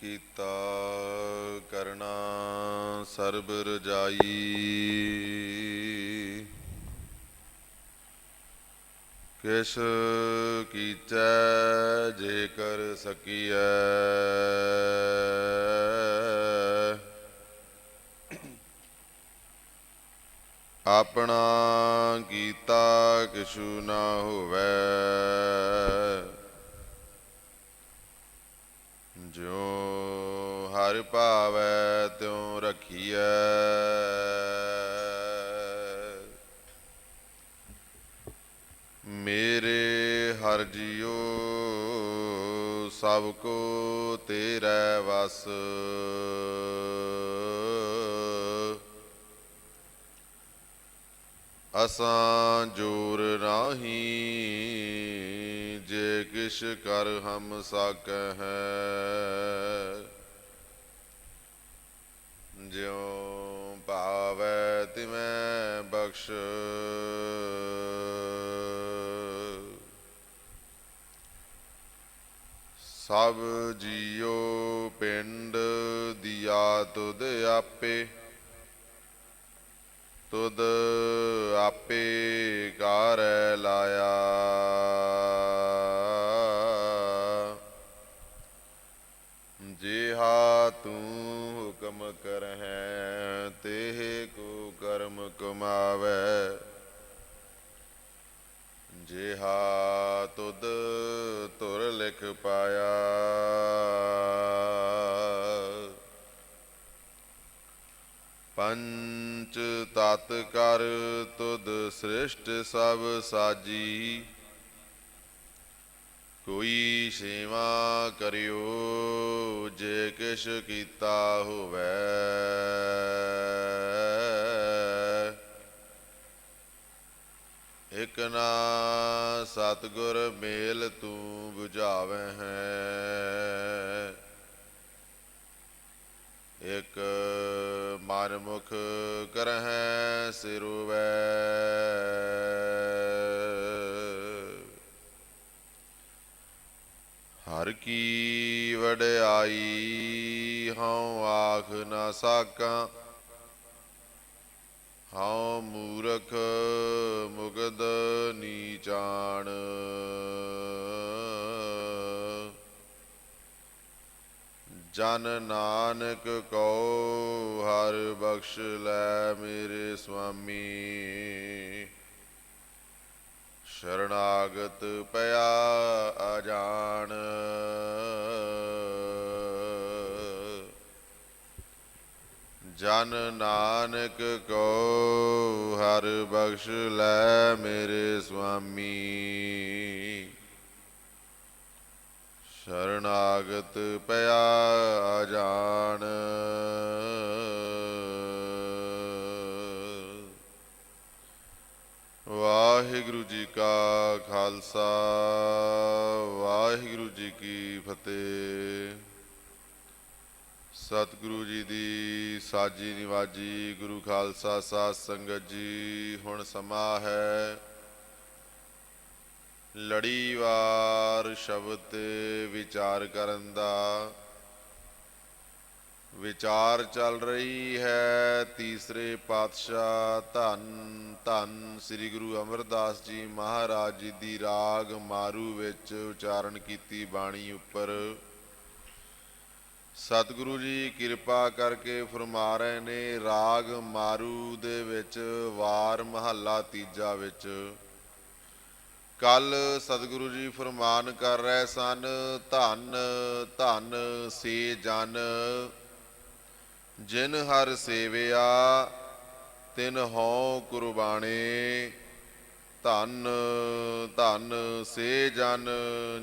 ਕੀਤਾ ਕਰਨਾ ਸਰਬ ਰਜਾਈ। ਕਿਸ ਕੀਚੈ ਜੇ ਕਰ ਸਕੀਐ। ਆਪਣਾ ਕੀਤਾ ਕਿਛੂ ਨਾ ਹੋਵੇ। ਜੋ ਹਰ ਭਾਵੈ ਤਿਉ ਰਖੀਐ। ਮੇਰੇ ਹਰ ਜਿਉ ਸਭ ਕੋ ਤੇਰੇ ਵਸ। ਅਸਾਂ ਜੋਰ ਨਾਹੀ ਜੇ ਕਿਛ ਕਰ ਹਮ ਸਕਹਿ। ਜਿਉ ਭਾਵੈ ਤਿਮੈ ਬਖਸ਼। ਸਭ ਜੀਉ ਪਿੰਡ ਦਿਆ ਤੁਧ ਆਪੇ। ਤੁਧ ਆਪੇ ਕਾਰੈ ਲਾਇਆ। ਜਿਹਾ ਤੂੰ ਤੇ ਕੋ ਕਰਮ ਕਮਾਵੇ। ਜਿਹਾ ਤੁਧ ਤੁਰ ਲਿਖ ਪਾਇਆ। ਪੰਚ ਤਤ ਕਰ ਤੁਧ ਸ੍ਰਿਸ਼ਟ ਸਭ ਸਾਜੀ। ਕੋਈ ਸੇਵਾ ਕਰਿਓ, ਜੇ ਕਿਛ ਕੀਤਾ ਹੋਵੇ। ਇਕ ਸਤਗੁਰ ਮੇਲ ਤੂੰ 부ਝਾਵੇਂ ਹੈ ਇਕ ਮਨ ਕਰਹਿ ਸਿਰੁਵੈ। ਹਰ ਕੀ ਵਡਿਆਈ ਹਉ ਆਖ ਨਾ ਸਾਕਾਂ। ਹਉ ਜਨ ਨਾਨਕ ਕਉ ਹਰ ਬਖਸ਼ ਲੈ ਮੇਰੇ ਸੁਆਮੀ ਸ਼ਰਨਾਗਤ ਪਿਆ ਅਜਾਨ ਜਨ ਨਾਨਕ ਕੋ ਹਰ ਬਖਸ਼ ਲੈ ਮੇਰੇ ਸੁਆਮੀ ਸ਼ਰਣਾਗਤ ਪਿਆ ਜਾਣ। ਵਾਹਿਗੁਰੂ ਜੀ ਕਾ ਖਾਲਸਾ, ਵਾਹਿਗੁਰੂ ਜੀ ਕੀ ਫਤਿਹ। ਸਤਿਗੁਰੂ ਜੀ ਦੀ ਸਾਜੀ ਨਿਵਾਜੀ ਗੁਰੂ ਖਾਲਸਾ ਸਾਧ ਸੰਗਤ ਜੀ, ਹੁਣ ਸਮਾਂ ਹੈ ਲੜੀਵਾਰ ਸ਼ਬਦ ਤੇ ਵਿਚਾਰ ਕਰਨ ਦਾ। ਵਿਚਾਰ ਚੱਲ ਰਹੀ ਹੈ ਤੀਸਰੇ ਪਾਤਸ਼ਾਹ ਧੰਨ ਧੰਨ ਸ੍ਰੀ ਗੁਰੂ ਅਮਰਦਾਸ ਜੀ ਮਹਾਰਾਜ ਜੀ ਦੀ ਰਾਗ ਮਾਰੂ ਵਿੱਚ ਉਚਾਰਨ ਕੀਤੀ ਬਾਣੀ ਉੱਪਰ। ਸਤਿਗੁਰੂ ਜੀ ਕਿਰਪਾ ਕਰਕੇ ਫਰਮਾ ਰਹੇ ਨੇ ਰਾਗ ਮਾਰੂ ਦੇ ਵਿੱਚ, ਵਾਰ ਮਹੱਲਾ ਤੀਜਾ ਵਿੱਚ। ਕੱਲ ਸਤਿਗੁਰੂ ਜੀ ਫਰਮਾਨ ਕਰ ਰਹੇ ਸਨ, ਧੰਨ ਧੰਨ ਸੇ ਜਨ, ਜਿਨ ਹਰ ਸੇਵਿਆ, ਤਿਨ ਹਉ ਕੁਰਬਾਨੇ। ਧੰਨ ਧੰਨ ਸੇ ਜਨ,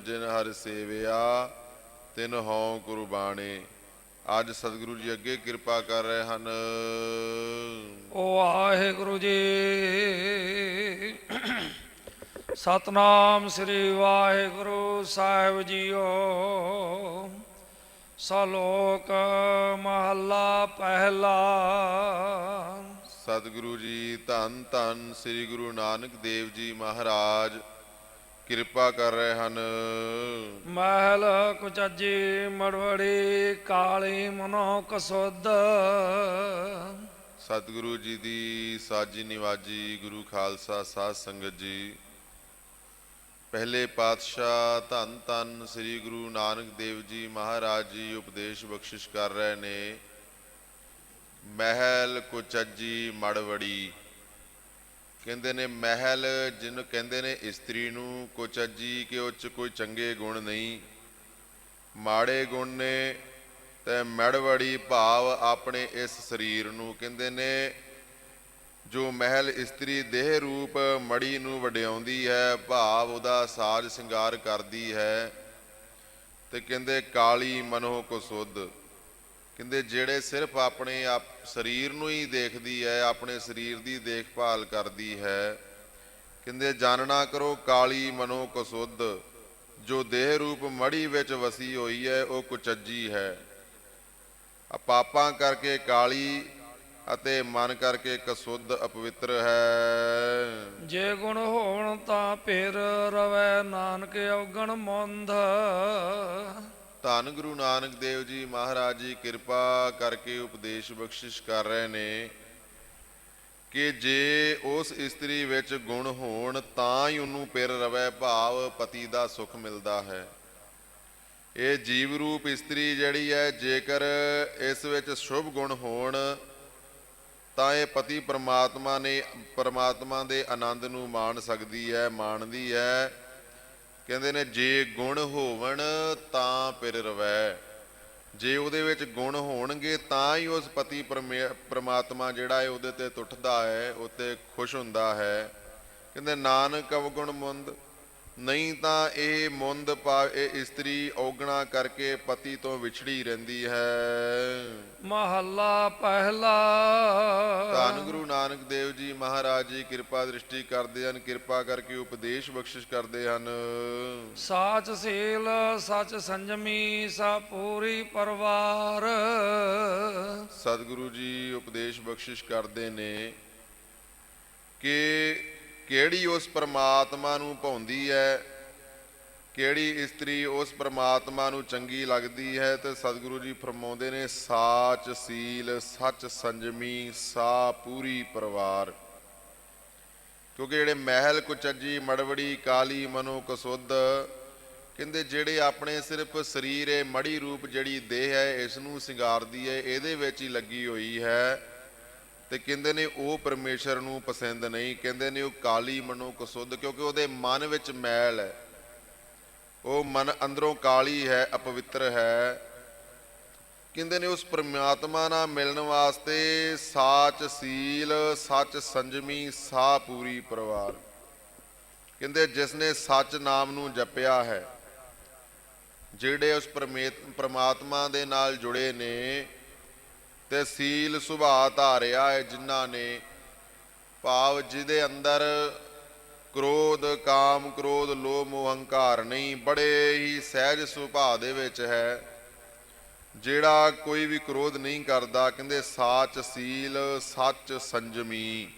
ਜਿਨ ਹਰ ਸੇਵਿਆ, ਤਿਨ ਹਉ ਕੁਰਬਾਨੇ। ਅੱਜ ਸਤਿਗੁਰੂ ਜੀ ਅੱਗੇ ਕਿਰਪਾ ਕਰ ਰਹੇ ਹਨ। ਵਾਹਿਗੁਰੂ ਜੀ। ਸਤਨਾਮ ਸ੍ਰੀ ਵਾਹਿਗੁਰੂ ਸਾਹਿਬ ਜੀਓ। ਸਲੋਕ ਮਹੱਲਾ ਪਹਿਲਾ। ਸਤਿਗੁਰੂ ਜੀ ਧੰਨ ਧੰਨ ਸ੍ਰੀ ਗੁਰੂ ਨਾਨਕ ਦੇਵ ਜੀ ਮਹਾਰਾਜ ਕਿਰਪਾ ਕਰ ਰਹੇ ਹਨ। ਮਹਿਲ ਕੁਚਜੀ ਮੜਵੜੀ ਕਾਲੀ ਮਨੋ ਕਸੁੱਧ ਸਤਿਗੁਰੂ ਜੀ ਦੀ ਸਾਜੀ ਨਿਵਾਜੀ ਗੁਰੂ ਖਾਲਸਾ ਸਾਧ ਸੰਗਤ ਜੀ ਪਹਿਲੇ ਪਾਤਸ਼ਾਹ ਧੰਨ ਧੰਨ ਸ੍ਰੀ ਗੁਰੂ ਨਾਨਕ ਦੇਵ ਜੀ ਮਹਾਰਾਜ ਜੀ ਉਪਦੇਸ਼ ਬਖਸ਼ਿਸ਼ ਕਰ ਰਹੇ ਨੇ। ਮਹਿਲ ਕੁਚੱਜੀ ਮੜਵੜੀ। ਕਹਿੰਦੇ ਨੇ ਮਹਿਲ ਜਿਹਨੂੰ ਕਹਿੰਦੇ ਨੇ ਇਸਤਰੀ ਨੂੰ, ਕੁਚੱਜੀ ਕਿ ਉਹ ਚ ਕੋਈ ਚੰਗੇ ਗੁਣ ਨਹੀਂ। ਮਾੜੇ ਗੁਣ ਨੇ ਤੇ ਮੜਵੜੀ ਭਾਵ ਆਪਣੇ ਇਸ ਸਰੀਰ ਨੂੰ। ਕਹਿੰਦੇ ਨੇ ਜੋ ਮਹਿਲ ਇਸਤਰੀ ਦੇਹ ਰੂਪ ਮੜੀ ਨੂੰ ਵਡਿਆਉਂਦੀ ਹੈ, ਭਾਵ ਉਹਦਾ ਸਾਜ ਸ਼ਿੰਗਾਰ ਕਰਦੀ ਹੈ। ਤੇ ਕਹਿੰਦੇ, ਕਾਲੀ ਮਨੋ ਕੋ ਸੁਧ। ਕਹਿੰਦੇ, ਜਿਹੜੇ ਸਿਰਫ ਆਪਣੇ ਆਪ ਸਰੀਰ ਨੂੰ ਹੀ ਦੇਖਦੀ ਹੈ, ਆਪਣੇ ਸਰੀਰ ਦੀ ਦੇਖਭਾਲ ਕਰਦੀ ਹੈ। ਕਹਿੰਦੇ, ਜਾਣਨਾ ਕਰੋ, ਕਾਲੀ ਮਨੋ ਕੋ ਸੁਧ। ਜੋ ਦੇਹ ਰੂਪ ਮੜੀ ਵਿੱਚ ਵਸੀ ਹੋਈ ਹੈ, ਉਹ ਕੁਚੱਜੀ ਹੈ। ਆ ਪਾਪਾਂ ਕਰਕੇ ਕਾਲੀ ਅਤੇ ਮਨ ਕਰਕੇ ਕਸੁੱਧ ਅਪਵਿੱਤਰ ਹੈ। ਜੇ ਗੁਣ ਹੋਣ ਤਾਂ ਫਿਰ ਰਵੈ ਨਾਨਕ ਔਗਣ ਮੰਦ ਧੰਨ ਗੁਰੂ ਨਾਨਕ ਦੇਵ ਜੀ ਮਹਾਰਾਜ ਜੀ ਕਿਰਪਾ ਕਰਕੇ ਉਪਦੇਸ਼ ਬਖਸ਼ਿਸ਼ ਕਰ ਰਹੇ ਨੇ ਕਿ ਜੇ ਉਸ ਇਸਤਰੀ ਵਿੱਚ ਗੁਣ ਹੋਣ ਤਾਂ ਹੀ ਉਹਨੂੰ ਪਿਰ ਰਵੈ ਭਾਵ ਪਤੀ ਦਾ ਸੁਖ ਮਿਲਦਾ ਹੈ। ਇਹ ਜੀਵ ਰੂਪ ਇਸਤਰੀ ਜਿਹੜੀ ਹੈ ਜੇਕਰ ਇਸ ਵਿੱਚ ਸ਼ੁਭ ਗੁਣ ਹੋਣ ਤਾਂ ਇਹ ਪਤੀ ਪਰਮਾਤਮਾ ਨੇ, ਪਰਮਾਤਮਾ ਦੇ ਆਨੰਦ ਨੂੰ ਮਾਣ ਸਕਦੀ ਹੈ, ਮਾਣਦੀ ਹੈ। ਕਹਿੰਦੇ ਨੇ, ਜੇ ਗੁਣ ਹੋਵਣ ਤਾਂ ਪਿਰ ਰਵੈ। ਜੇ ਉਹਦੇ ਵਿੱਚ ਗੁਣ ਹੋਣਗੇ ਤਾਂ ਹੀ ਉਸ ਪਤੀ ਪਰਮੇ- ਪ੍ਰਮਾਤਮਾ ਜਿਹੜਾ ਹੈ ਉਹਦੇ ਤੇ ਟੁੱਟਦਾ ਹੈ ਉਤੇ ਖੁਸ਼ ਹੁੰਦਾ ਹੈ। ਕਹਿੰਦੇ, ਨਾਨਕ ਅਵਗੁਣ ਮੁੰਦ, ਨਹੀਂ ਤਾਂ ਇਹ ਮੁੰਦ ਪਾ, ਇਹ ਇਸਤਰੀ ਔਗਣਾ ਕਰਕੇ ਪਤੀ ਤੋਂ ਵਿਛੜੀ ਰਹਿੰਦੀ ਹੈ। ਮਹੱਲਾ ਪਹਿਲਾ। ਧੰਨ ਗੁਰੂ ਨਾਨਕ ਦੇਵ ਜੀ ਮਹਾਰਾਜ ਜੀ ਕਿਰਪਾ ਦ੍ਰਿਸ਼ਟੀ ਕਰਦੇ ਹਨ ਕਿਰਪਾ ਕਰਕੇ ਉਪਦੇਸ਼ ਬਖਸ਼ਿਸ਼ ਕਰਦੇ ਹਨ। ਸਾਚ ਸੀਲ ਸਚ ਸੰਜਮੀ ਸਾ ਪੂਰੀ ਪਰਵਾਰ। ਸਤਿਗੁਰੂ ਜੀ ਉਪਦੇਸ਼ ਬਖਸ਼ਿਸ਼ ਕਰਦੇ ਨੇ ਕਿ ਕਿਹੜੀ ਉਸ ਪ੍ਰਮਾਤਮਾ ਨੂੰ ਭਾਉਂਦੀ ਹੈ ਕਿਹੜੀ ਇਸਤਰੀ ਉਸ ਪਰਮਾਤਮਾ ਨੂੰ ਚੰਗੀ ਲੱਗਦੀ ਹੈ ਤੇ ਸਤਿਗੁਰੂ ਜੀ ਫਰਮਾਉਂਦੇ ਨੇ, ਸਾਚ ਸੀਲ, ਸੱਚ ਸੰਜਮੀ ਸਾ ਪੂਰੀ ਪਰਿਵਾਰ। ਕਿਉਂਕਿ ਜਿਹੜੇ ਮਹਿਲ ਕੁਚੱਜੀ, ਮੜਵੜੀ, ਕਾਲੀ ਮਨੋ ਕਸੁੱਧ ਕਹਿੰਦੇ ਜਿਹੜੇ ਆਪਣੇ ਸਿਰਫ ਸਰੀਰ ਹੈ, ਮੜੀ ਰੂਪ ਜਿਹੜੀ ਦੇਹ ਹੈ ਇਸ ਨੂੰ ਸਿੰਗਾਰਦੀ ਹੈ, ਇਹਦੇ ਵਿੱਚ ਹੀ ਲੱਗੀ ਹੋਈ ਹੈ। ਤੇ ਕਹਿੰਦੇ ਨੇ ਉਹ ਪਰਮੇਸ਼ਰ ਨੂੰ ਪਸੰਦ ਨਹੀਂ, ਕਹਿੰਦੇ ਨੇ ਉਹ ਕਾਲੀ ਮਨੋ ਕਸੁੱਧ ਕਿਉਂਕਿ ਉਹਦੇ ਮਨ ਵਿੱਚ ਮੈਲ ਹੈ। ਉਹ ਮਨ ਅੰਦਰੋਂ ਕਾਲੀ ਹੈ, ਅਪਵਿੱਤਰ ਹੈ। ਕਹਿੰਦੇ ਨੇ ਉਸ ਪਰਮਾਤਮਾ ਨਾਲ ਮਿਲਣ ਵਾਸਤੇ ਸਾਚ ਸੀਲ, ਸੱਚ ਸੰਜਮੀ ਸਾ ਪੂਰੀ ਪਰਿਵਾਰ। ਕਹਿੰਦੇ ਜਿਸ ਨੇ ਸੱਚ ਨਾਮ ਨੂੰ ਜਪਿਆ ਹੈ, ਜਿਹੜੇ ਉਸ ਪਰਮੇਤ- ਪ੍ਰਮਾਤਮਾ ਦੇ ਨਾਲ ਜੁੜੇ ਨੇ ਤੇ ਸੀਲ ਸੁਭਾਅ ਧਾਰਿਆ ਹੈ ਜਿਨ੍ਹਾਂ ਨੇ ਭਾਵ ਜਿਹਦੇ ਅੰਦਰ ਕ੍ਰੋਧ ਕਾਮ ਕ੍ਰੋਧ ਲੋਭ ਮੋਹ ਹੰਕਾਰ ਨਹੀਂ, ਬੜੇ ਹੀ ਸਹਿਜ ਸੁਭਾਅ ਦੇ ਵਿੱਚ ਹੈ। ਜਿਹੜਾ ਕੋਈ ਵੀ ਕ੍ਰੋਧ ਨਹੀਂ ਕਰਦਾ, ਕਹਿੰਦੇ ਸਾਚ ਸੀਲ, ਸੱਚ ਸੰਜਮੀ।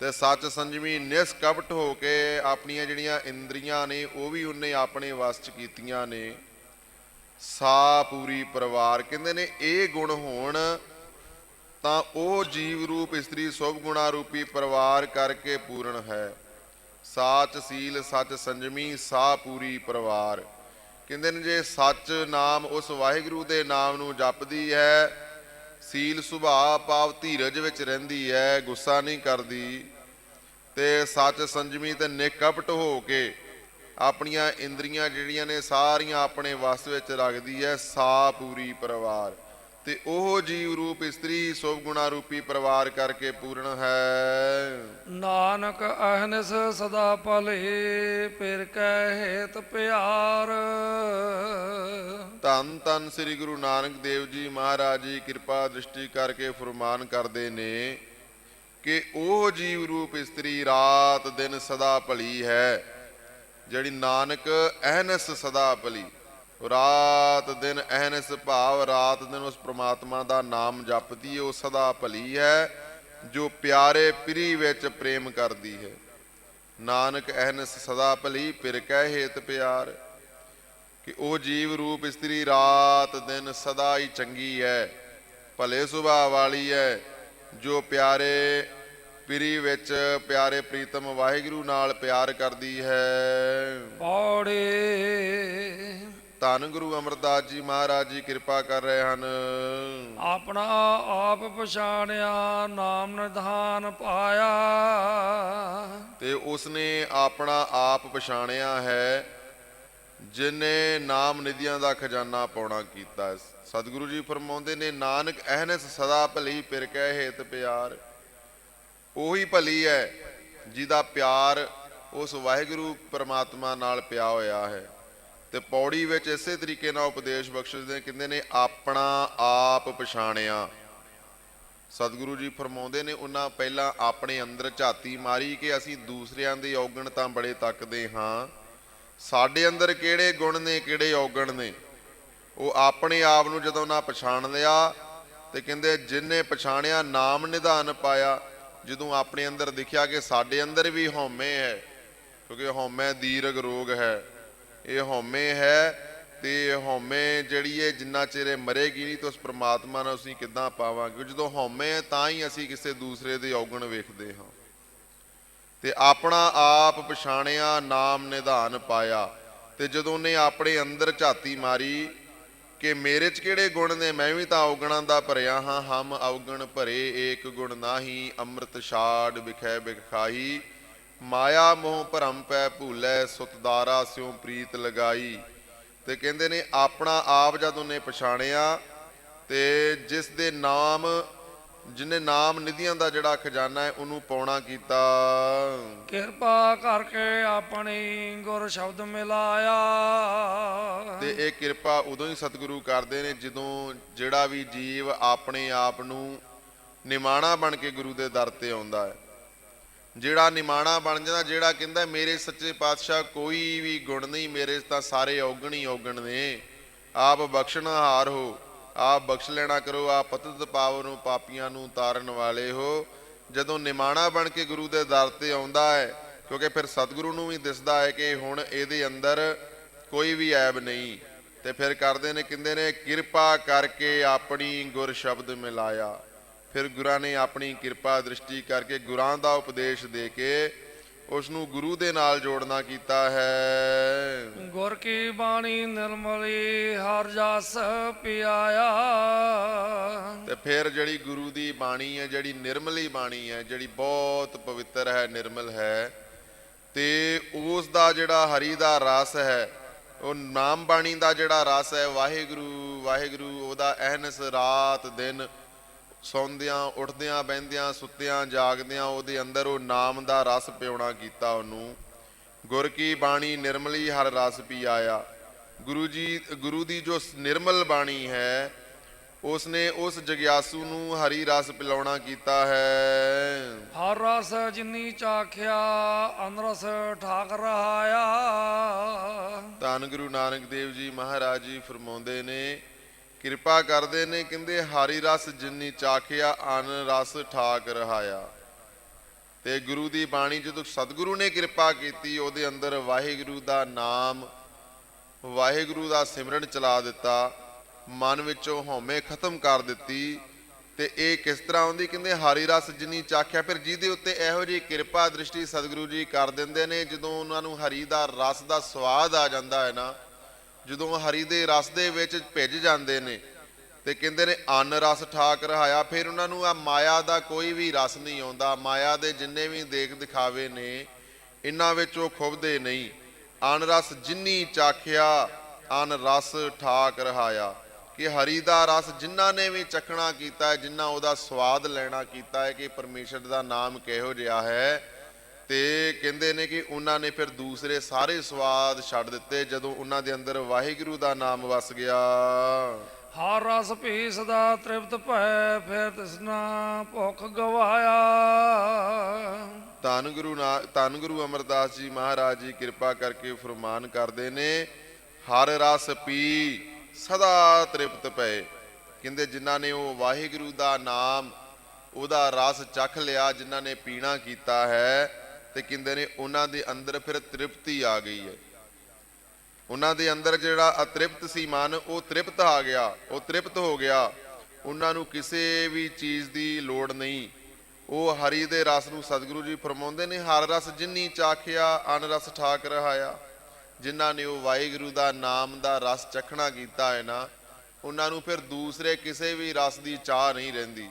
ਤੇ ਸੱਚ ਸੰਜਮੀ ਨਿਸਕਪਟ ਹੋ ਕੇ ਆਪਣੀਆਂ ਜਿਹੜੀਆਂ ਇੰਦਰੀਆਂ ਨੇ, ਉਹ ਵੀ ਉਹਨੇ ਆਪਣੇ ਵਸ ਚ ਕੀਤੀਆਂ ਨੇ। ਸਾ ਪੂਰੀ ਪਰਿਵਾਰ, ਕਹਿੰਦੇ ਨੇ, ਇਹ ਗੁਣ ਹੋਣ ਤਾਂ ਉਹ ਜੀਵ ਰੂਪ, ਇਸਤਰੀ ਸਭ ਗੁਣਾ ਰੂਪੀ ਪਰਿਵਾਰ ਕਰਕੇ ਪੂਰਨ ਹੈ। ਸਾਚ ਸੀਲ ਸੱਚ ਸੰਜਮੀ ਸਾ ਪੂਰੀ ਪਰਿਵਾਰ। ਕਹਿੰਦੇ ਨੇ, ਜੇ ਸੱਚ ਨਾਮ ਉਸ ਵਾਹਿਗੁਰੂ ਦੇ ਨਾਮ ਨੂੰ ਜਪਦੀ ਹੈ, ਸੀਲ ਸੁਭਾਅ ਪਾਵ ਧੀਰਜ ਵਿੱਚ ਰਹਿੰਦੀ ਹੈ, ਗੁੱਸਾ ਨਹੀਂ ਕਰਦੀ, ਤੇ ਸੱਚ ਸੰਜਮੀ ਤੇ ਨਿਕਪਟ ਹੋ ਕੇ ਆਪਣੀਆਂ ਇੰਦਰੀਆਂ ਜਿਹੜੀਆਂ ਨੇ, ਸਾਰੀਆਂ ਆਪਣੇ ਵਸ ਵਿੱਚ ਰੱਖਦੀ ਹੈ ਸਾ ਪੂਰੀ ਪਰਿਵਾਰ। ਤੇ ਉਹ ਜੀਵ ਰੂਪ ਇਸਤਰੀ ਸੁਭ ਗੁਣਾ ਰੂਪੀ ਪਰਿਵਾਰ ਕਰਕੇ ਪੂਰਨ ਹੈ। ਨਾਨਕ ਅਹਨਿਸ ਸਦਾ ਭਲੇ ਪਿਰ ਕੈ ਹੇਤ ਪਿਆਰ। ਧੰਨ ਧੰਨ ਸ੍ਰੀ ਗੁਰੂ ਨਾਨਕ ਦੇਵ ਜੀ ਮਹਾਰਾਜ ਜੀ ਕਿਰਪਾ ਦ੍ਰਿਸ਼ਟੀ ਕਰਕੇ ਫਰਮਾਨ ਕਰਦੇ ਨੇ ਕਿ ਉਹ ਜੀਵ ਰੂਪ ਇਸਤਰੀ ਰਾਤ ਦਿਨ ਸਦਾ ਭਲੀ ਹੈ। ਜਿਹੜੀ ਨਾਨਕ ਅਹਨਸ ਸਦਾ ਭਲੀ ਰਾਤ ਦਿਨ ਅਹਨਸ ਭਾਵ ਰਾਤ ਦਿਨ ਉਸ ਪ੍ਰਮਾਤਮਾ ਦਾ ਨਾਮ ਜਪਦੀ ਹੈ, ਉਹ ਸਦਾ ਭਲੀ ਹੈ, ਜੋ ਪਿਆਰੇ ਪ੍ਰੀ ਵਿੱਚ ਪ੍ਰੇਮ ਕਰਦੀ ਹੈ। ਨਾਨਕ ਅਹਨਸ ਸਦਾ ਭਲੀ ਪਿਰ ਕਹਿ ਹੇਤ ਪਿਆਰ, ਕਿ ਉਹ ਜੀਵ ਰੂਪ ਇਸਤਰੀ ਰਾਤ ਦਿਨ ਸਦਾ ਹੀ ਚੰਗੀ ਹੈ, ਭਲੇ ਸੁਭਾਅ ਵਾਲੀ ਹੈ, ਜੋ ਪਿਆਰੇ ਪਿਰੀ ਵਿੱਚ ਪਿਆਰੇ ਪ੍ਰੀਤਮ ਵਾਹਿਗੁਰੂ ਨਾਲ ਪਿਆਰ ਕਰਦੀ ਹੈ। ਪੌੜੀ ਧੰਨ ਗੁਰੂ ਅਮਰਦਾਸ ਜੀ ਮਹਾਰਾਜ ਜੀ ਕਿਰਪਾ ਕਰ ਰਹੇ ਹਨ। ਆਪਣਾ ਆਪ ਪਛਾਣਿਆ ਨਾਮ ਨਿਧਾਨ ਪਾਇਆ। ਤੇ ਉਸਨੇ ਆਪਣਾ ਆਪ ਪਛਾਣਿਆ ਹੈ ਜਿਨੇ ਨਾਮ ਨਿਧੀਆਂ ਦਾ ਖਜ਼ਾਨਾ ਪਾਉਣਾ ਕੀਤਾ। ਸਤਿਗੁਰੂ ਜੀ ਫਰਮਾਉਂਦੇ ਨੇ ਨਾਨਕ ਅਹਨਸ ਸਦਾ ਭਲੀ ਪਿਰ ਕਹਿ ਹੇਤ ਪਿਆਰ। ਉਹੀ ਭਲੀ ਹੈ ਜਿਹਦਾ ਪਿਆਰ ਉਸ ਵਾਹਿਗੁਰੂ ਪਰਮਾਤਮਾ ਨਾਲ ਪਿਆ ਹੋਇਆ ਹੈ। ਤੇ ਪੌੜੀ ਵਿੱਚ ਇਸੇ ਤਰੀਕੇ ਨਾਲ ਉਪਦੇਸ਼ ਬਖਸ਼ਦੇ ਨੇ, ਕਹਿੰਦੇ ਨੇ, ਆਪਣਾ ਆਪ ਪਛਾਣਿਆ। ਸਤਿਗੁਰੂ ਜੀ ਫਰਮਾਉਂਦੇ ਨੇ, ਉਹਨਾਂ ਪਹਿਲਾਂ ਆਪਣੇ ਅੰਦਰ ਝਾਤੀ ਮਾਰੀ ਕਿ ਅਸੀਂ ਦੂਸਰਿਆਂ ਦੇ ਔਗਣ ਤਾਂ ਬੜੇ ਤੱਕਦੇ ਹਾਂ। ਸਾਡੇ ਅੰਦਰ ਕਿਹੜੇ ਗੁਣ ਨੇ, ਕਿਹੜੇ ਔਗਣ ਨੇ? ਉਹ ਆਪਣੇ ਆਪ ਨੂੰ ਜਦੋਂ ਨਾ ਪਛਾਣ ਲਿਆ ਤੇ ਕਹਿੰਦੇ, ਜਿਨੇ ਪਛਾਣਿਆ, ਨਾਮ ਨਿਧਾਨ ਪਾਇਆ। ਜਦੋਂ ਆਪਣੇ ਅੰਦਰ ਦਿਖਿਆ ਕਿ ਸਾਡੇ ਅੰਦਰ ਵੀ ਹਉਮੈ ਹੈ, ਕਿਉਂਕਿ ਹਉਮੈ ਦੀਰਗ ਰੋਗ ਹੈ। ਇਹ ਹਉਮੈ ਹੈ ਤੇ ਇਹ ਹਉਮੈ ਜਿਹੜੀ ਹੈ ਜਿੰਨਾ ਚਿਰ ਇਹ ਮਰੇਗੀ ਨਹੀਂ ਤਾਂ ਉਸ ਪ੍ਰਮਾਤਮਾ ਨਾਲ ਅਸੀਂ ਕਿੱਦਾਂ ਪਾਵਾਂਗੇ। ਜਦੋਂ ਹਉਮੈ ਹੈ ਤਾਂ ਹੀ ਅਸੀਂ ਕਿਸੇ ਦੂਸਰੇ ਦੇ ਔਗਣ ਵੇਖਦੇ ਹਾਂ। ਤੇ ਆਪਣਾ ਆਪ ਪਛਾਣਿਆ, ਨਾਮ ਨਿਧਾਨ ਪਾਇਆ। ਤੇ ਜਦੋਂ ਉਹਨੇ ਆਪਣੇ ਅੰਦਰ ਝਾਤੀ ਮਾਰੀ ਕਿ ਮੇਰੇ 'ਚ ਕਿਹੜੇ ਗੁਣ ਨੇ, ਮੈਂ ਵੀ ਤਾਂ ਔਗਣਾਂ ਦਾ ਭਰਿਆ ਹਾਂ। ਹਮ ਔਗਣ ਭਰੇ ਏਕ ਗੁਣ ਨਾਹੀ, ਅੰਮ੍ਰਿਤ ਛਾੜ ਵਿਖੈ ਵਿਖਾਈ। ਮਾਇਆ ਮੋਹ ਭਰਮ ਪੈ ਭੂਲੇ ਸੁਤਦਾਰਾ ਸਿਉ ਪ੍ਰੀਤ ਲਗਾਈ। ਤੇ ਕਹਿੰਦੇ ਨੇ ਆਪਣਾ ਆਪ ਜਦ ਉਹਨੇ ਪਛਾਣਿਆ ਤੇ ਜਿਸ ਦੇ ਨਾਮ ਜਿਹਨੇ ਨਾਮ ਨਿਧੀਆਂ ਦਾ ਜਿਹੜਾ ਖਜ਼ਾਨਾ ਹੈ ਉਹਨੂੰ ਪਾਉਣਾ ਕੀਤਾ। ਕਿਰਪਾ ਕਰਕੇ ਆਪਣੀ ਗੁਰ ਸ਼ਬਦ ਮਿਲਾਇਆ। ਤੇ ਇਹ ਕਿਰਪਾ ਉਦੋਂ ਹੀ ਸਤਿਗੁਰੂ ਕਰਦੇ ਨੇ ਜਦੋਂ ਜਿਹੜਾ ਵੀ ਜੀਵ ਆਪਣੇ ਆਪ ਨੂੰ ਨਿਮਾਣਾ ਬਣ ਕੇ ਗੁਰੂ ਦੇ ਦਰ ਤੇ ਆਉਂਦਾ ਹੈ। ਜਿਹੜਾ ਨਿਮਾਣਾ ਬਣ ਜਾਂਦਾ, ਜਿਹੜਾ ਕਹਿੰਦਾ ਮੇਰੇ ਸੱਚੇ ਪਾਤਸ਼ਾਹ ਕੋਈ ਵੀ ਗੁਣ ਨਹੀਂ, ਮੇਰੇ ਤਾਂ ਸਾਰੇ ਔਗਣ ਹੀ ਔਗਣ ਨੇ। ਆਪ ਬਖਸ਼ਣਹਾਰ ਹੋ, ਆਪ ਬਖਸ਼ ਲੈਣਾ ਕਰੋ, ਆਪ ਪਤ ਪਾਵ ਨੂੰ, ਪਾਪੀਆਂ ਨੂੰ ਤਾਰਨ ਵਾਲੇ ਹੋ। ਜਦੋਂ ਨਿਮਾਣਾ ਬਣ ਕੇ ਗੁਰੂ ਦੇ ਦਰ ਤੇ ਆਉਂਦਾ ਹੈ, ਕਿਉਂਕਿ ਫਿਰ ਸਤਿਗੁਰੂ ਨੂੰ ਵੀ ਦਿਸਦਾ ਹੈ ਕਿ ਹੁਣ ਇਹਦੇ ਅੰਦਰ ਕੋਈ ਵੀ ਐਬ ਨਹੀਂ। ਤੇ ਫਿਰ ਕਰਦੇ ਨੇ, ਕਹਿੰਦੇ ਨੇ, ਕਿਰਪਾ ਕਰਕੇ ਆਪਣੀ ਗੁਰ ਸ਼ਬਦ ਮਿਲਾਇਆ। ਫਿਰ ਗੁਰਾਂ ਨੇ ਆਪਣੀ ਕਿਰਪਾ ਦ੍ਰਿਸ਼ਟੀ ਕਰਕੇ ਗੁਰਾਂ ਦਾ ਉਪਦੇਸ਼ ਦੇ ਕੇ ਉਸ ਨੂੰ ਗੁਰੂ ਦੇ ਨਾਲ ਜੋੜਨਾ ਕੀਤਾ ਹੈ। ਗੁਰ ਕੀ ਬਾਣੀ ਨਿਰਮਲੀ ਹਰ ਜਸ ਪਿਆਇਆ। ਤੇ ਫਿਰ ਜਿਹੜੀ ਗੁਰੂ ਦੀ ਬਾਣੀ ਹੈ ਜਿਹੜੀ ਨਿਰਮਲੀ ਬਾਣੀ ਹੈ ਜਿਹੜੀ ਬਹੁਤ ਪਵਿੱਤਰ ਹੈ ਨਿਰਮਲ ਹੈ ਤੇ ਉਸ ਦਾ ਜਿਹੜਾ ਹਰੀ ਦਾ ਰਸ ਹੈ ਉਹ ਨਾਮ ਬਾਣੀ ਦਾ ਜਿਹੜਾ ਰਸ ਹੈ ਵਾਹਿਗੁਰੂ ਵਾਹਿਗੁਰੂ ਉਹਦਾ ਅਹਨਸ ਰਾਤ ਦਿਨ ਸੌਂਦਿਆਂ ਉੱਠਦਿਆਂ ਬਹਿੰਦਿਆਂ ਸੁੱਤਿਆਂ ਜਾਗਦਿਆਂ ਉਹਦੇ ਅੰਦਰ ਉਹ ਨਾਮ ਦਾ ਰਸ ਪਿਉਣਾ ਕੀਤਾ ਉਹਨੂੰ। ਗੁਰ ਕੀ ਬਾਣੀ ਨਿਰਮਲੀ ਹਰ ਰਸ ਪੀ ਆਇਆ ਗੁਰੂ ਜੀ ਗੁਰੂ ਦੀ ਜੋ ਨਿਰਮਲ ਬਾਣੀ ਹੈ ਉਸਨੇ ਉਸ ਜਗਿਆਸੂ ਨੂੰ ਹਰੀ ਰਸ ਪਿਲਾਉਣਾ ਕੀਤਾ ਹੈ। ਹਰ ਰਸ ਜਿਨੀ ਚਾਖਿਆ ਅਨਰਸ ਠਾਕ ਰਹਾਇਆ। ਧੰਨ ਗੁਰੂ ਨਾਨਕ ਦੇਵ ਜੀ ਮਹਾਰਾਜ ਜੀ ਫਰਮਾਉਂਦੇ ਨੇ ਕਿਰਪਾ ਕਰਦੇ ਨੇ, ਕਹਿੰਦੇ ਹਰੀ ਰਸ ਜਿੰਨੀ ਚਾਖਿਆ, ਅਨ ਰਸ ਠਾਕ ਰਹਾਇਆ। ਤੇ ਗੁਰੂ ਦੀ ਬਾਣੀ ਜਦੋਂ ਸਤਿਗੁਰੂ ਨੇ ਕਿਰਪਾ ਕੀਤੀ, ਉਹਦੇ ਅੰਦਰ ਵਾਹਿਗੁਰੂ ਦਾ ਨਾਮ, ਵਾਹਿਗੁਰੂ ਦਾ ਸਿਮਰਨ ਚਲਾ ਦਿੱਤਾ, ਮਨ ਵਿੱਚੋਂ ਹਉਮੈ ਖਤਮ ਕਰ ਦਿੱਤੀ। ਤੇ ਇਹ ਕਿਸ ਤਰ੍ਹਾਂ ਆਉਂਦੀ, ਕਹਿੰਦੇ ਹਰੀ ਰਸ ਜਿੰਨੀ ਚਾਖਿਆ, ਫਿਰ ਜਿਹਦੇ ਉੱਤੇ ਇਹੋ ਜਿਹੀ ਕਿਰਪਾ ਦ੍ਰਿਸ਼ਟੀ ਸਤਿਗੁਰੂ ਜੀ ਕਰ ਦਿੰਦੇ ਨੇ, ਜਦੋਂ ਉਹਨਾਂ ਨੂੰ ਹਰੀ ਦਾ ਰਸ ਦਾ ਸਵਾਦ ਆ ਜਾਂਦਾ ਹੈ ਨਾ ਜਦੋਂ ਹਰੀ ਦੇ ਰਸ ਦੇ ਵਿੱਚ ਭਿੱਜ ਜਾਂਦੇ ਨੇ ਤੇ ਕਹਿੰਦੇ ਨੇ, ਅੰਨ ਰਸ ਠਾਕ ਰਹਾਇਆ ਫਿਰ ਉਹਨਾਂ ਨੂੰ ਆ ਮਾਇਆ ਦਾ ਕੋਈ ਵੀ ਰਸ ਨਹੀਂ ਆਉਂਦਾ। ਮਾਇਆ ਦੇ ਜਿੰਨੇ ਵੀ ਦੇਖ ਦਿਖਾਵੇ ਨੇ, ਇਹਨਾਂ ਵਿੱਚ ਉਹ ਖੁੱਬਦੇ ਨਹੀਂ। ਅੰਨ ਰਸ ਜਿੰਨੀ ਚਾਖਿਆ, ਅੰਨ ਰਸ ਠਾਕ ਰਹਾਇਆ ਕਿ ਹਰੀ ਦਾ ਰਸ ਜਿਨ੍ਹਾਂ ਨੇ ਵੀ ਚਖਣਾ ਕੀਤਾ ਹੈ ਜਿਨ੍ਹਾਂ ਉਹਦਾ ਸਵਾਦ ਲੈਣਾ ਕੀਤਾ ਹੈ ਕਿ ਪਰਮੇਸ਼ਰ ਦਾ ਨਾਮ ਕਿਹੋ ਜਿਹਾ ਹੈ ਤੇ ਕਹਿੰਦੇ ਨੇ ਕਿ ਉਹਨਾਂ ਨੇ ਫਿਰ ਦੂਸਰੇ ਸਾਰੇ ਸਵਾਦ ਛੱਡ ਦਿੱਤੇ ਜਦੋਂ ਉਹਨਾਂ ਦੇ ਅੰਦਰ ਵਾਹਿਗੁਰੂ ਦਾ ਨਾਮ ਵਸ ਗਿਆ। ਹਰ ਰਸ ਪੀਸ ਦਾ ਤ੍ਰਿਪਤ ਭੈ ਫਿਰ ਤਿਸਨਾ ਭੁੱਖ ਗਵਾਇਆ। ਧੰਨ ਗੁਰੂ ਧੰਨ ਗੁਰੂ ਅਮਰਦਾਸ ਜੀ ਮਹਾਰਾਜ ਜੀ ਕਿਰਪਾ ਕਰਕੇ ਫਰਮਾਨ ਕਰਦੇ ਨੇ ਹਰ ਰਸ ਪੀ ਸਦਾ ਤ੍ਰਿਪਤ ਪਏ ਕਹਿੰਦੇ ਜਿਨ੍ਹਾਂ ਨੇ ਉਹ ਵਾਹਿਗੁਰੂ ਦਾ ਨਾਮ ਉਹਦਾ ਰਸ ਚਖ ਲਿਆ ਜਿਨ੍ਹਾਂ ਨੇ ਪੀਣਾ ਕੀਤਾ ਹੈ ਤੇ ਕਹਿੰਦੇ ਨੇ ਉਹਨਾਂ ਦੇ ਅੰਦਰ ਫਿਰ ਤ੍ਰਿਪਤੀ ਆ ਗਈ ਹੈ। ਉਹਨਾਂ ਦੇ ਅੰਦਰ ਜਿਹੜਾ ਅਤ੍ਰਿਪਤ ਸੀ ਮਨ, ਉਹ ਤ੍ਰਿਪਤ ਆ ਗਿਆ, ਉਹ ਤ੍ਰਿਪਤ ਹੋ ਗਿਆ। ਉਹਨਾਂ ਨੂੰ ਕਿਸੇ ਵੀ ਚੀਜ਼ ਦੀ ਲੋੜ ਨਹੀਂ। ਉਹ ਹਰੀ ਦੇ ਰਸ ਨੂੰ ਸਤਿਗੁਰੂ ਜੀ ਫਰਮਾਉਂਦੇ ਨੇ, ਹਰ ਰਸ ਜਿੰਨੀ ਚਾਖਿਆ ਅਨ ਰਸ ਠਾਕ ਰਹਾਇਆ। ਜਿਨ੍ਹਾਂ ਨੇ ਉਹ ਵਾਹਿਗੁਰੂ ਦਾ ਨਾਮ ਦਾ ਰਸ ਚਖਣਾ ਕੀਤਾ ਹੈ ਨਾ, ਉਹਨਾਂ ਨੂੰ ਫਿਰ ਦੂਸਰੇ ਕਿਸੇ ਵੀ ਰਸ ਦੀ ਚਾਹ ਨਹੀਂ ਰਹਿੰਦੀ।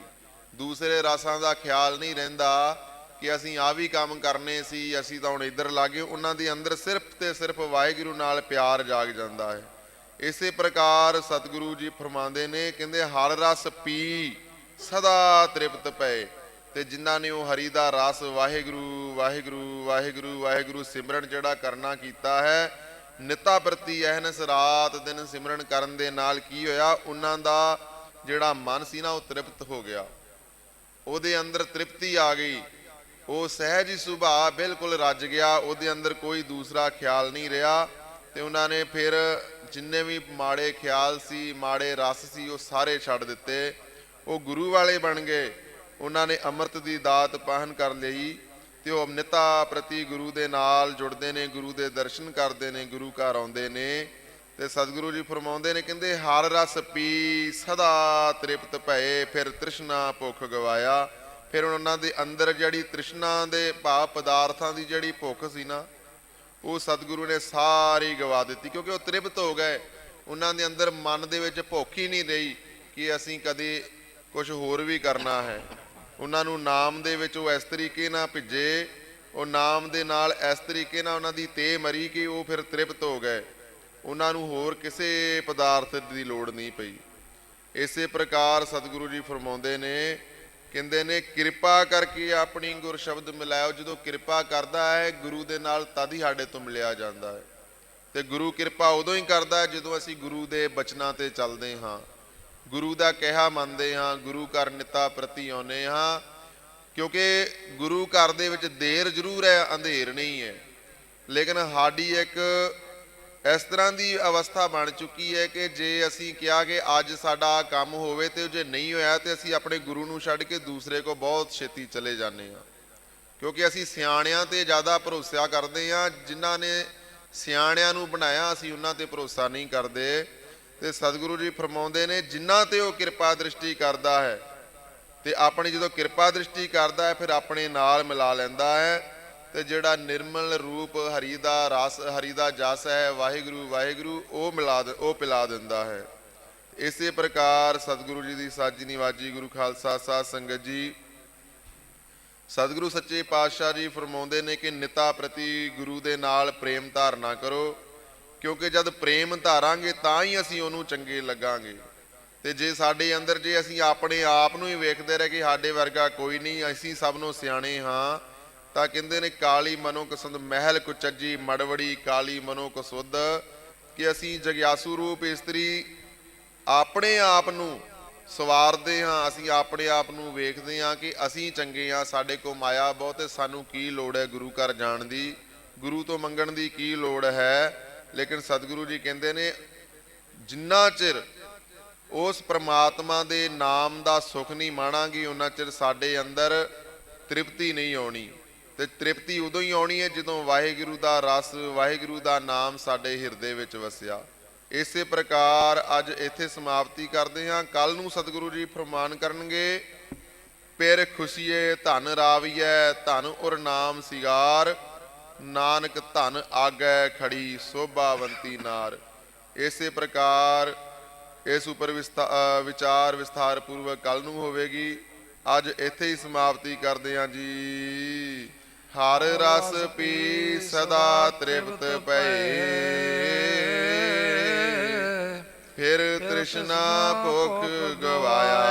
ਦੂਸਰੇ ਰਸਾਂ ਦਾ ਖਿਆਲ ਨਹੀਂ ਰਹਿੰਦਾ। ਕਿ ਅਸੀਂ ਆ ਵੀ ਕੰਮ ਕਰਨੇ ਸੀ, ਅਸੀਂ ਤਾਂ ਹੁਣ ਇੱਧਰ ਲਾਗੇ ਉਹਨਾਂ ਦੇ ਅੰਦਰ ਸਿਰਫ ਤੇ ਸਿਰਫ ਵਾਹਿਗੁਰੂ ਨਾਲ ਪਿਆਰ ਜਾਗ ਜਾਂਦਾ ਹੈ। ਇਸੇ ਪ੍ਰਕਾਰ ਸਤਿਗੁਰੂ ਜੀ ਫਰਮਾਉਂਦੇ ਨੇ, ਕਹਿੰਦੇ, ਹਰ ਰਸ ਪੀ, ਸਦਾ ਤ੍ਰਿਪਤ ਪਏ। ਤੇ ਜਿਨ੍ਹਾਂ ਨੇ ਉਹ ਹਰੀ ਦਾ ਰਸ ਵਾਹਿਗੁਰੂ ਵਾਹਿਗੁਰੂ ਵਾਹਿਗੁਰੂ ਵਾਹਿਗੁਰੂ ਸਿਮਰਨ ਜਿਹੜਾ ਕਰਨਾ ਕੀਤਾ ਹੈ, ਨਿਤਾ ਪ੍ਰਤੀ ਅਹਨਸ ਰਾਤ ਦਿਨ ਸਿਮਰਨ ਕਰਨ ਦੇ ਨਾਲ ਕੀ ਹੋਇਆ? ਉਹਨਾਂ ਦਾ ਜਿਹੜਾ ਮਨ ਸੀ ਨਾ, ਉਹ ਤ੍ਰਿਪਤ ਹੋ ਗਿਆ। ਉਹਦੇ ਅੰਦਰ ਤ੍ਰਿਪਤੀ ਆ ਗਈ। ਉਹ ਸਹਿਜ ਹੀ ਸੁਭਾਅ ਬਿਲਕੁਲ ਰੱਜ ਗਿਆ, ਉਹਦੇ ਅੰਦਰ ਕੋਈ ਦੂਸਰਾ ਖਿਆਲ ਨਹੀਂ ਰਿਹਾ ਤੇ ਉਹਨਾਂ ਨੇ ਫਿਰ ਜਿੰਨੇ ਵੀ ਮਾੜੇ ਖਿਆਲ ਸੀ, ਮਾੜੇ ਰਸ ਸੀ, ਉਹ ਸਾਰੇ ਛੱਡ ਦਿੱਤੇ। ਉਹ ਗੁਰੂ ਵਾਲੇ ਬਣ ਗਏ। ਉਹਨਾਂ ਨੇ ਅੰਮ੍ਰਿਤ ਦੀ ਦਾਤ ਪਾਹਨ ਕਰ ਲਈ ਤੇ ਉਹ ਅਮਨਿਤਾ ਪ੍ਰਤੀ ਗੁਰੂ ਦੇ ਨਾਲ ਜੁੜਦੇ ਨੇ, ਗੁਰੂ ਦੇ ਦਰਸ਼ਨ ਕਰਦੇ ਨੇ, ਗੁਰੂ ਘਰ ਆਉਂਦੇ ਨੇ ਤੇ ਸਤਿਗੁਰੂ ਜੀ ਫਰਮਾਉਂਦੇ ਨੇ, ਕਹਿੰਦੇ, ਹਰ ਰਸ ਪੀ, ਸਦਾ ਤ੍ਰਿਪਤ ਭਏ, ਫਿਰ ਤ੍ਰਿਸ਼ਨਾ ਭੁੱਖ ਗਵਾਇਆ। ਫਿਰ ਉਹਨਾਂ ਦੇ ਅੰਦਰ ਜਿਹੜੀ ਤ੍ਰਿਸ਼ਨਾ ਦੇ ਭਾਵ ਪਦਾਰਥਾਂ ਦੀ ਜਿਹੜੀ ਭੁੱਖ ਸੀ ਨਾ, ਉਹ ਸਤਿਗੁਰੂ ਨੇ ਸਾਰੀ ਗਵਾ ਦਿੱਤੀ, ਕਿਉਂਕਿ ਉਹ ਤ੍ਰਿਪਤ ਹੋ ਗਏ। ਉਹਨਾਂ ਦੇ ਅੰਦਰ ਮਨ ਦੇ ਵਿੱਚ ਭੁੱਖ ਹੀ ਨਹੀਂ ਰਹੀ ਕਿ ਅਸੀਂ ਕਦੇ ਕੁਝ ਹੋਰ ਵੀ ਕਰਨਾ ਹੈ। ਉਹਨਾਂ ਨੂੰ ਨਾਮ ਦੇ ਵਿੱਚ ਉਹ ਇਸ ਤਰੀਕੇ ਨਾਲ ਭਿੱਜੇ, ਉਹ ਨਾਮ ਦੇ ਨਾਲ ਇਸ ਤਰੀਕੇ ਨਾਲ ਉਹਨਾਂ ਦੀ ਤੇ ਮਰੀ ਕਿ ਉਹ ਫਿਰ ਤ੍ਰਿਪਤ ਹੋ ਗਏ। ਉਹਨਾਂ ਨੂੰ ਹੋਰ ਕਿਸੇ ਪਦਾਰਥ ਦੀ ਲੋੜ ਨਹੀਂ ਪਈ। ਇਸੇ ਪ੍ਰਕਾਰ ਸਤਿਗੁਰੂ ਜੀ ਫਰਮਾਉਂਦੇ ਨੇ ਕਹਿੰਦੇ ਨੇ, ਕਿਰਪਾ ਕਰਕੇ ਆਪਣੀ ਗੁਰ ਸ਼ਬਦ ਮਿਲਾਇਓ, ਜਦੋਂ ਕਿਰਪਾ ਕਰਦਾ ਹੈ, ਗੁਰੂ ਦੇ ਨਾਲ ਤਦ ਹੀ ਸਾਡੇ ਤੋਂ ਮਿਲਿਆ ਜਾਂਦਾ ਹੈ। ਤੇ ਗੁਰੂ ਕਿਰਪਾ ਉਦੋਂ ਹੀ ਕਰਦਾ ਹੈ, ਜਦੋਂ ਅਸੀਂ ਗੁਰੂ ਦੇ ਬਚਨਾਂ ਤੇ ਚੱਲਦੇ ਹਾਂ। ਗੁਰੂ ਦਾ ਕਿਹਾ ਮੰਨਦੇ ਹਾਂ, ਗੁਰੂ ਘਰ ਨਿਤਾ ਪ੍ਰਤੀ ਆਉਨੇ ਹਾਂ, ਕਿਉਂਕਿ ਗੁਰੂ ਘਰ ਦੇ ਵਿੱਚ ਦੇਰ ਜ਼ਰੂਰ ਹੈ, ਅੰਧੇਰ ਨਹੀਂ ਹੈ। ਲੇਕਿਨ ਸਾਡੀ ਇੱਕ ਇਸ ਤਰ੍ਹਾਂ ਦੀ ਅਵਸਥਾ ਬਣ ਚੁੱਕੀ ਹੈ ਕਿ ਜੇ ਅਸੀਂ ਕਿਹਾ ਕਿ ਅੱਜ ਸਾਡਾ ਕੰਮ ਹੋਵੇ ਤੇ ਜੇ ਨਹੀਂ ਹੋਇਆ ਤੇ ਅਸੀਂ ਆਪਣੇ ਗੁਰੂ ਨੂੰ ਛੱਡ ਕੇ ਦੂਸਰੇ ਕੋ ਬਹੁਤ ਛੇਤੀ ਚਲੇ ਜਾਂਦੇ ਹਾਂ। ਕਿਉਂਕਿ ਅਸੀਂ ਸਿਆਣਿਆਂ ਤੇ ਜ਼ਿਆਦਾ ਭਰੋਸਾ ਕਰਦੇ ਹਾਂ, ਜਿਨ੍ਹਾਂ ਨੇ ਸਿਆਣਿਆਂ ਨੂੰ ਬਣਾਇਆ, ਅਸੀਂ ਉਹਨਾਂ ਤੇ ਭਰੋਸਾ ਨਹੀਂ ਕਰਦੇ। ਤੇ ਸਤਿਗੁਰੂ ਜੀ ਫਰਮਾਉਂਦੇ ਨੇ, ਜਿਨ੍ਹਾਂ ਤੇ ਉਹ ਕਿਰਪਾ ਦ੍ਰਿਸ਼ਟੀ ਕਰਦਾ ਹੈ, ਤੇ ਆਪਣੀ ਜਦੋਂ ਕਿਰਪਾ ਦ੍ਰਿਸ਼ਟੀ ਕਰਦਾ ਹੈ, ਫਿਰ ਆਪਣੇ ਨਾਲ ਮਿਲਾ ਲੈਂਦਾ ਹੈ। ਤੇ ਜਿਹੜਾ ਨਿਰਮਲ ਰੂਪ ਹਰੀ ਦਾ ਰਸ, ਹਰੀ ਦਾ ਜਸ ਹੈ, ਵਾਹਿਗੁਰੂ ਵਾਹਿਗੁਰੂ, ਉਹ ਮਿਲਾ ਦ- ਉਹ ਪਿਲਾ ਦਿੰਦਾ ਹੈ। ਇਸੇ ਪ੍ਰਕਾਰ ਸਤਿਗੁਰੂ ਜੀ ਦੀ ਸਾਜੀ ਨਿਵਾਜੀ ਗੁਰੂ ਖਾਲਸਾ ਸਾਧ ਸੰਗਤ ਜੀ, ਸਤਿਗੁਰੂ ਸੱਚੇ ਪਾਤਸ਼ਾਹ ਜੀ ਫਰਮਾਉਂਦੇ ਨੇ ਕਿ ਨਿਤਾ ਪ੍ਰਤੀ ਗੁਰੂ ਦੇ ਨਾਲ ਪ੍ਰੇਮ ਧਾਰਨਾ ਕਰੋ, ਕਿਉਂਕਿ ਜਦ ਪ੍ਰੇਮ ਧਾਰਾਂਗੇ ਤਾਂ ਹੀ ਅਸੀਂ ਉਹਨੂੰ ਚੰਗੇ ਲੱਗਾਂਗੇ। ਤੇ ਜੇ ਸਾਡੇ ਅੰਦਰ, ਜੇ ਅਸੀਂ ਆਪਣੇ ਆਪ ਨੂੰ ਹੀ ਵੇਖਦੇ ਰਹੇ ਕਿ ਸਾਡੇ ਵਰਗਾ ਕੋਈ ਨਹੀਂ, ਅਸੀਂ ਸਭ ਨੂੰ ਸਿਆਣੇ ਹਾਂ ਤਾਂ ਕਹਿੰਦੇ ਨੇ, ਕਾਲੀ ਮਨੋ ਕਸੰਦ ਮਹਿਲ ਕੁਚੱਜੀ ਮੜਵੜੀ, ਕਾਲੀ ਮਨੋ ਕਸੁੱਧ ਕਿ ਅਸੀਂ ਜਗਿਆਸੂ ਰੂਪ ਇਸਤਰੀ ਆਪਣੇ ਆਪ ਨੂੰ ਸਵਾਰਦੇ ਹਾਂ, ਅਸੀਂ ਆਪਣੇ ਆਪ ਨੂੰ ਵੇਖਦੇ ਹਾਂ ਕਿ ਅਸੀਂ ਚੰਗੇ ਹਾਂ, ਸਾਡੇ ਕੋ ਮਾਇਆ ਬਹੁਤ ਸਾਨੂੰ ਕੀ ਲੋੜ ਹੈ ਗੁਰੂ ਘਰ ਜਾਣ ਦੀ? ਗੁਰੂ ਤੋਂ ਮੰਗਣ ਦੀ ਕੀ ਲੋੜ ਹੈ? ਲੇਕਿਨ ਸਤਿਗੁਰੂ ਜੀ ਕਹਿੰਦੇ ਨੇ, ਜਿੰਨਾ ਚਿਰ ਉਸ ਪ੍ਰਮਾਤਮਾ ਦੇ ਨਾਮ ਦਾ ਸੁਖ ਨਹੀਂ ਮਾਣਾਂਗੇ ਉਹਨਾਂ ਚਿਰ ਸਾਡੇ ਅੰਦਰ ਤ੍ਰਿਪਤੀ ਨਹੀਂ ਆਉਣੀ। ਤੇ ਤ੍ਰਿਪਤੀ ਉਦੋਂ ਹੀ ਆਉਣੀ ਹੈ ਜਦੋਂ ਵਾਹਿਗੁਰੂ ਦਾ ਰਸ, ਵਾਹਿਗੁਰੂ ਦਾ ਨਾਮ ਸਾਡੇ ਹਿਰਦੇ ਵਿੱਚ ਵਸਿਆ। ਇਸੇ ਪ੍ਰਕਾਰ ਅੱਜ ਇੱਥੇ ਸਮਾਪਤੀ ਕਰਦੇ ਹਾਂ। ਕੱਲ ਨੂੰ ਸਤਿਗੁਰੂ ਜੀ ਫਰਮਾਨ ਕਰਨਗੇ, ਪਿਰ ਖੁਸ਼ੀਏ ਧਨ ਰਾਵੀਐ, ਧਨ ਉਰ ਨਾਮ ਸਿਗਾਰ। ਨਾਨਕ ਧਨ ਆਗੈ ਖੜੀ ਸੋਭਾਵੰਤੀ ਨਾਰ। ਇਸੇ ਪ੍ਰਕਾਰ ਇਸ ਉੱਪਰ ਵਿਸਥਾ- ਵਿਚਾਰ ਵਿਸਥਾਰ ਪੂਰਵਕ ਕੱਲ ਨੂੰ ਹੋਵੇਗੀ। ਅੱਜ ਇੱਥੇ ਹੀ ਸਮਾਪਤੀ ਕਰਦੇ ਹਾਂ ਜੀ। ਹਰ ਰਸ ਪੀ ਸਦਾ ਤ੍ਰਿਪਤ ਪਏ ਫਿਰ ਤ੍ਰਿਸ਼ਨਾ ਭੁਖ ਗਵਾਇਆ।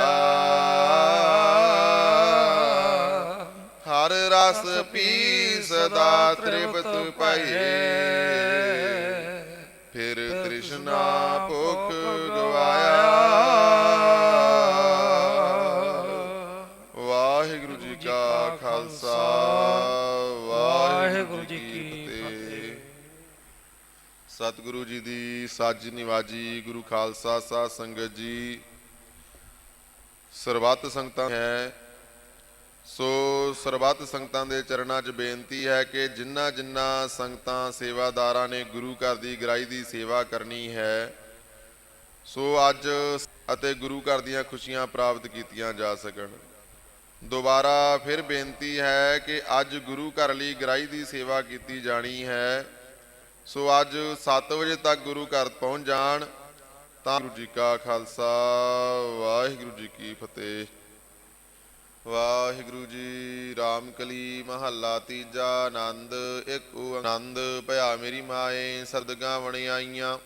ਹਰ ਰਸ ਪੀ ਸਦਾ ਤ੍ਰਿਪਤ ਪਏ ਫਿਰ ਤ੍ਰਿਸ਼ਨਾ ਭੁਖ ਗਵਾਇਆ। ਸਤਿਗੁਰੂ ਜੀ ਦੀ ਸੱਜ ਨਿਵਾਜੀ, ਗੁਰੂ ਖਾਲਸਾ ਸਾਧ ਸੰਗਤ ਜੀ। ਸਰਬੱਤ ਸੰਗਤਾਂ ਹੈ। ਸੋ ਸਰਬੱਤ ਸੰਗਤਾਂ ਦੇ ਚਰਨਾਂ 'ਚ ਬੇਨਤੀ ਹੈ ਕਿ ਜਿਨ੍ਹਾਂ ਜਿਨ੍ਹਾਂ ਸੰਗਤਾਂ ਸੇਵਾਦਾਰਾਂ ਨੇ ਗੁਰੂ ਘਰ ਦੀ ਗ੍ਰਾਈ ਦੀ ਸੇਵਾ ਕਰਨੀ ਹੈ, ਸੋ ਅੱਜ ਅਤੇ ਗੁਰੂ ਘਰ ਦੀਆਂ ਖੁਸ਼ੀਆਂ ਪ੍ਰਾਪਤ ਕੀਤੀਆਂ ਜਾ ਸਕਣ। ਦੁਬਾਰਾ ਫਿਰ ਬੇਨਤੀ ਹੈ ਕਿ ਅੱਜ ਗੁਰੂ ਘਰ ਲਈ ਗ੍ਰਾਈ ਦੀ ਸੇਵਾ ਕੀਤੀ ਜਾਣੀ ਹੈ। ਸੋ ਅੱਜ 7 ਵਜੇ ਤੱਕ ਗੁਰੂ ਘਰ ਪਹੁੰਚ ਜਾਣ, ਤਾਂ ਗੁਰੂ ਜੀ ਕਾ ਖਾਲਸਾ, ਵਾਹਿਗੁਰੂ ਜੀ ਕੀ ਫਤਿਹ। ਵਾਹਿਗੁਰੂ ਜੀ ਰਾਮ ਕਲੀ ਮਹੱਲਾ ਤੀਜਾ ਆਨੰਦ, ਇੱਕ ਆਨੰਦ, ਭਇਆ ਮੇਰੀ ਮਾਏ, ਸਰਦ ਗਾਵਣ ਆਈਆਂ।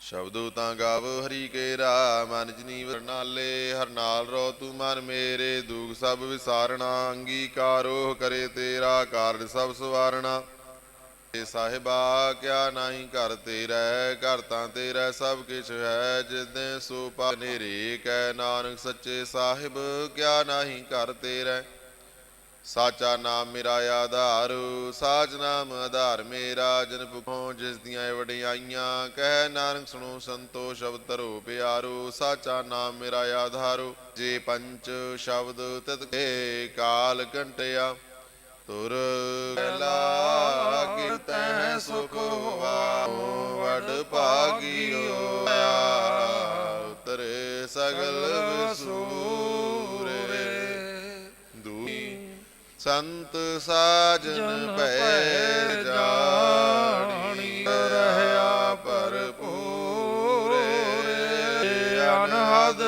ਸ਼ਬਦੋ ਤਾਂ ਗਾਵ ਹਰੀ ਕੇਰਾ ਮਨ ਜਨੀ ਵਰਨਾਲੇ ਹਰ ਨਾਲ ਰੋ ਤੂੰ ਮਨ ਮੇਰੇ, ਦੁਖ ਸਭ ਵਿਸਾਰਣਾ ਅੰਗੀਕਾਰੋ ਕਰੇ ਤੇਰਾ ਕਾਰਜ ਸਭ ਸਵਾਰਣਾ ਏ ਸਾਹਿਬਾ, ਕਿਆ ਨਹੀਂ ਘਰ ਤੇਰਾ, ਘਰ ਤਾਂ ਤੇਰਾ ਸਭ ਕਿਛ ਹੈ ਜਿਦੇ ਸੋ ਪਨੇਰੇ ਕੈ ਨਾਨਕ ਸੱਚੇ ਸਾਹਿਬ, ਕਿਆ ਨਹੀਂ ਘਰ ਤੇਰਾ। ਸਾਚਾ ਨਾਮ ਮੇਰਾ ਆਧਾਰ, ਸਾਚ ਨਾਮ ਆਧਾਰ ਮੇਰਾ, ਜਨ ਭੁਖੋਂ ਜਿਸ ਦੀਆਂ ਇਹ ਵਡਿਆਈਆਂ, ਕਹਿ ਨਾਨਕ ਸੁਣੋ ਸੰਤੋ ਸ਼ਬਦ ਧਰੋ ਪਿਆਰੋ, ਸਾਚਾ ਨਾਮ ਮੇਰਾ ਆਧਾਰੋ, ਜੇ ਪੰਚ ਸ਼ਬਦ ਤਿਤ ਕੇ ਕਾਲ ਘੰਟਿਆ। ਤੁਰ ਲਾ ਕੀਰਤੈ ਸੁਖ ਹੋਵਾ ਵਡ ਭਾਗਿਓ ਉਤਰੇ ਸਗਲ ਵਿਸੂਰੇ ਦੂਈ ਸੰਤ ਸਾਜਨ ਭੈ ਜਾਣੀ। ਰਹਿਆ ਭਰਪੂਰੇ ਅਨਹਦ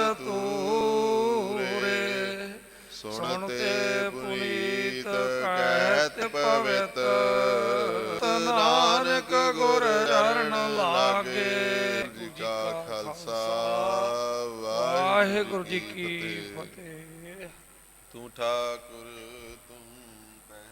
ਪਵਿੱਤ। ਨਾਨਕ ਗੁਰ ਚਰਨ ਲਾਗੇ। ਜੀ ਖਾਲਸਾ। ਵਾਹਿਗੁਰੂ ਜੀ ਕੀ ਫਤਿਹ। ਤੂੰ ਠਾਕੁਰ ਤੂੰ ਪੈ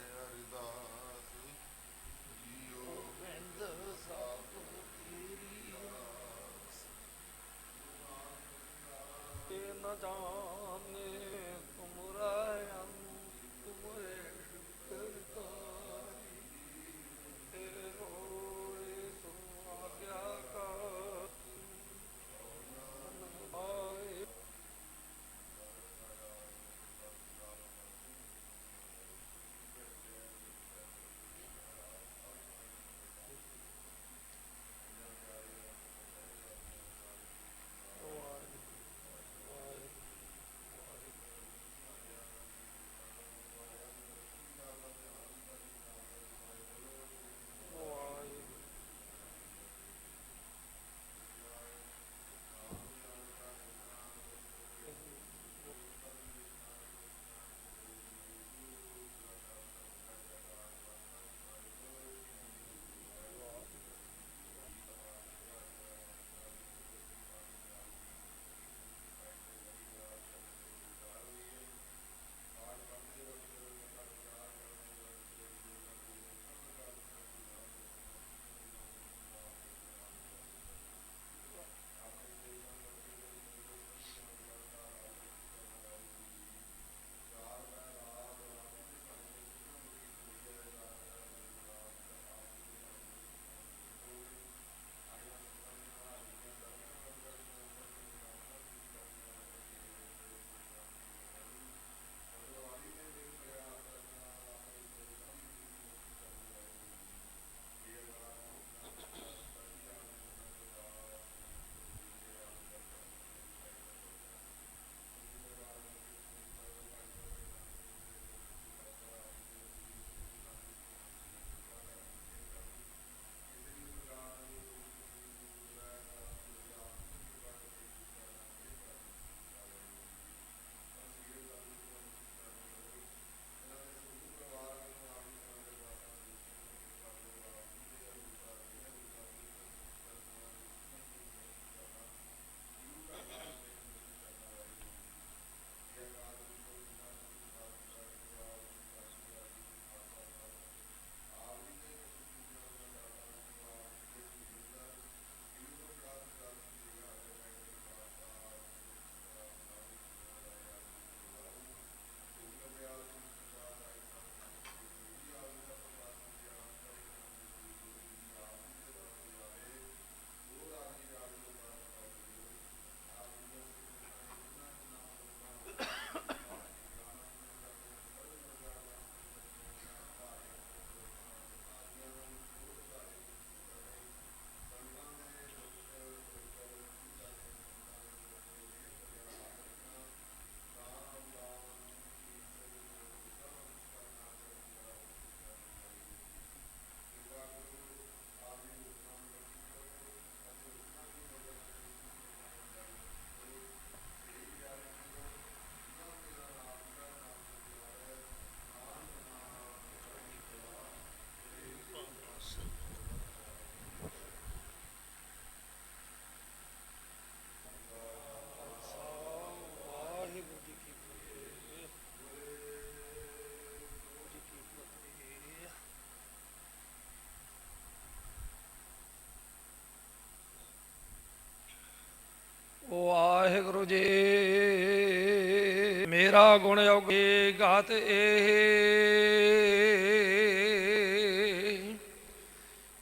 ਮੇਰਾ ਗੁਣ ਯੋਗੀ ਗਾਤ ਇਹ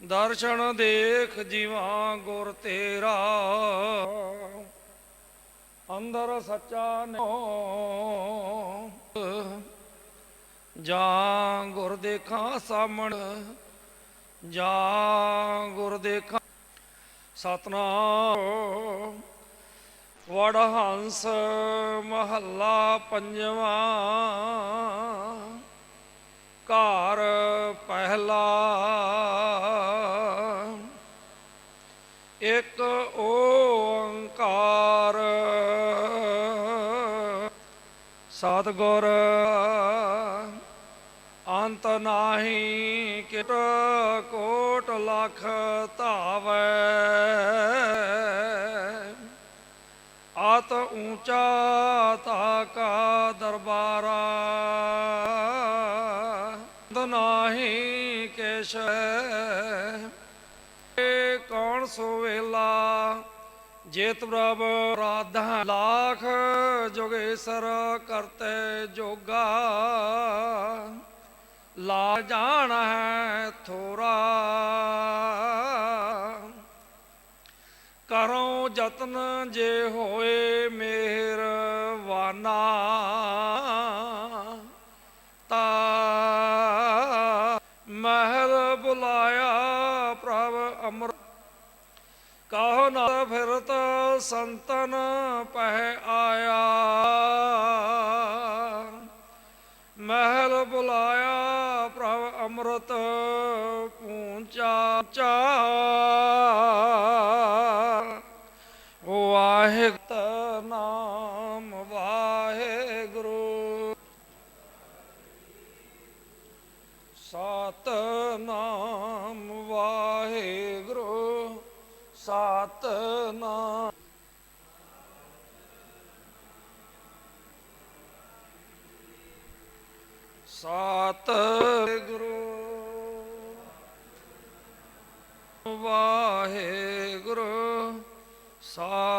ਦਰਸ਼ਨ ਦੇਖ ਜੀਵਾਂ ਗੁਰ ਤੇਰਾ। ਅੰਦਰ ਸੱਚਾ ਨੋ ਜਾਂ ਗੁਰ ਦੇਖਾਂ ਸਾਮਣ ਜਾਂ ਗੁਰ ਦੇਖਾਂ ਸਤਨਾਮ। ਵੜਹੰਸ ਮਹੱਲਾ ਪੰਜਵਾਂ। ਘਰ ਪਹਿਲਾ। ਇੱਕ ਓੰਕਾਰ। ਸਤਿਗੁਰ ਅੰਤ ਨਾਹੀ ਕਿਟ ਕੋਟ ਲਖ ਧਾਵੈ। ਊਚਾ ਤਾਕਾ ਦਰਬਾਰਾ। ਅੰਤ ਨਾਹੀ ਕੇਸ਼ ਏ ਕੌਣ ਸੋਵੇਲਾ ਜੇਤ ਪ੍ਰਭ ਰਾਧਾ ਲਾਖ ਜੋਗੇਸਰ ਕਰਤੇ ਜੋਗਾ। ਲਾ ਜਾਣ ਹੈ ਥੋਰਾ। ਕਰੋ ਜੇ ਹੋਏ ਮਿਹਰਵਾਨਾ ਤਾ ਮਹਿਲ ਬੁਲਾਇਆ ਪ੍ਰਭ ਅਮਰ ਕਹੋ ਨਾ ਫਿਰਤ ਸੰਤਨ ਪਹਿ ਆਇਆ। ਮਹਿਲ ਬੁਲਾਇਆ ਪ੍ਰਭ ਅੰਮ੍ਰਿਤ ਪੂੰਚਾ ਚਾ ਸਤਨਾਮ ਸਤ ਗੁਰੂ ਵਾਹਿਗੁਰੂ ਸਤ